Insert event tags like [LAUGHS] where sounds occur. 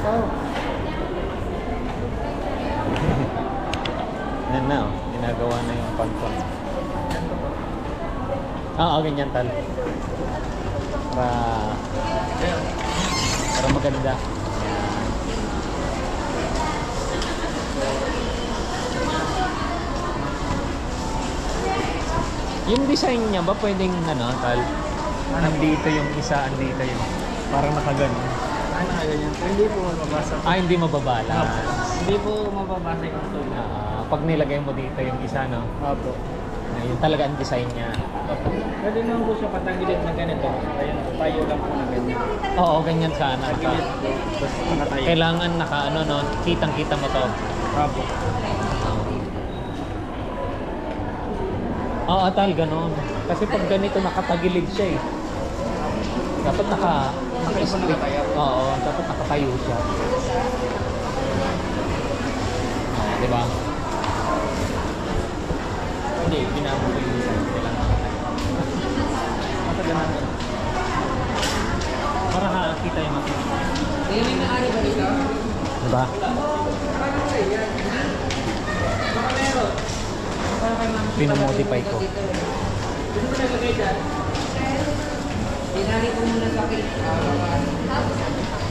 [LAUGHS] oh. And now, ginagawa na yung pagpon. Oo, ah, oh, ganyan tal. Para, para maganda. Yung design niya ba pwedeng ano, tal? Andito yung isa, andito yung parang nakaganon. Ano nga ganyan? Hindi po mababasa. Ah, hindi mababala. Hindi po mababasa yung tone. Ah, pag nilagay mo dito yung isa, no? Opo. Ah, yun talaga ang design niya. Pwede naman po siya patangilid na ganito. Ayun, tayo lang po na ganyan. Oo, ganyan sana. Tagilid po. Tapos nakatayo. Kailangan naka ano no, kitang-kita mo to. Opo. Oo, tal, ganun. Kasi pag ganito nakatagilid siya eh. Dapat naka po. Oo, dapat nakatayo siya. Oo, di ba? Hindi, yung design. Kailangan nakatayo. Basta ganun. Para nakakita yung mga Hindi na ari ba dito? Diba? Pinomodify ko. Inari ko muna sa akin.